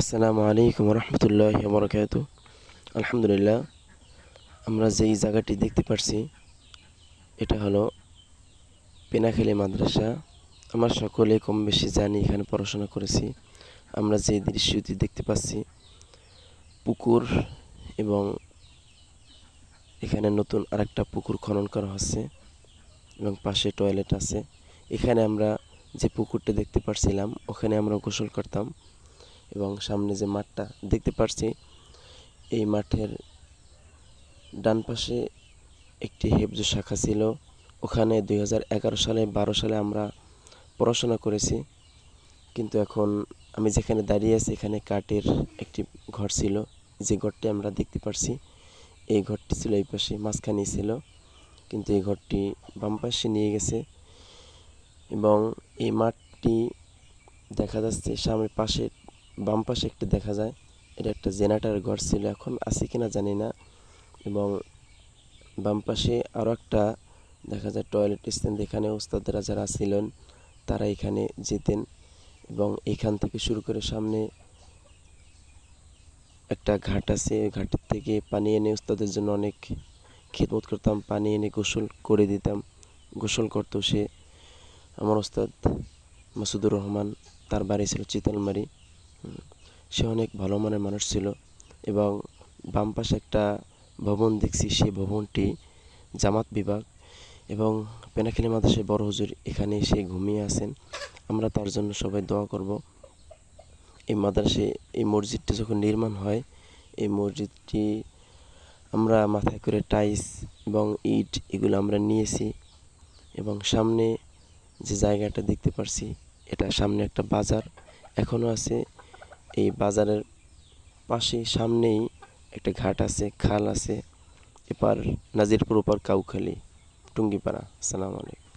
আসসালামু আলাইকুম রহমতুল্লাহ বরকাত আলহামদুলিল্লাহ, আমরা যেই জায়গাটি দেখতে পারছি, এটা হলো পেনাখালী মাদ্রাসা। আমরা সকলে কম বেশি জানি এখানে পড়াশোনা করেছি। আমরা যে দৃশ্যটি দেখতে পাচ্ছি, পুকুর এবং এখানে নতুন আরেকটা পুকুর খনন করা হচ্ছে এবং পাশে টয়লেট আছে। এখানে আমরা যে পুকুরটা দেখতে পারছিলাম, ওখানে আমরা গোসল করতাম। এবং সামনে যে মাঠটা দেখতে পারছি, এই মাঠের ডান পাশে একটি হেফজ শাখা ছিল। ওখানে দুই হাজার এগারো সালে, বারো সালে আমরা পড়াশোনা করেছি। কিন্তু এখন আমি যেখানে দাঁড়িয়ে আছি, এখানে কাঠের একটি ঘর ছিল। যে ঘরটি আমরা দেখতে পারছি, এই ঘরটি ছিল এই পাশে মাঝখানে ছিল। কিন্তু এই ঘরটি বাম পাশে নিয়ে গেছে এবং এই মাঠটি দেখা যাচ্ছে সামনের পাশে বাম পাশে একটি দেখা যায়। এটা একটা জেনারেটার ঘর ছিল এখন, আছে কিনা জানি না। এবং বাম পাশে আরও একটা দেখা যায় টয়লেট স্ট্যান্ড এখানে ওস্তাদরা যারা ছিলেন, তারা এখানে যেতেন। এবং এখান থেকে শুরু করে সামনে একটা ঘাট আছে। ওই ঘাটের থেকে পানি এনে ওস্তাদের জন্য অনেক খেদমত করতাম, পানি এনে গোসল করে দিতাম। গোসল করতো সে। আমার ওস্তাদ মাসুদুর রহমান, তার বাড়ি ছিল চিতলমারি। সে অনেক ভালো মানের মানুষ ছিল এবং বাম পাশে একটা ভবন দেখছি, সেই ভবনটি জামাত বিভাগ এবং পেনাখালী মাদ্রাসায় বড় হুজুর এখানে এসে ঘুমিয়ে আছেন। আমরা তার জন্য সবাই দোয়া করব। এই মাদ্রাসে, এই মসজিদটি যখন নির্মাণ হয়, এই মসজিদটি আমরা মাথায় করে টাইস এবং ইট এগুলো আমরা নিয়েছি এবং সামনে যে জায়গাটা দেখতে পারছি, এটা সামনে একটা বাজার এখনও আছে। এই বাজারের পাশেই সামনেই একটা ঘাট আছে, খাল আছে। এপার নাজিরপুর, ওপার কাউখালী, টুঙ্গিপাড়া। আসসালামু আলাইকুম।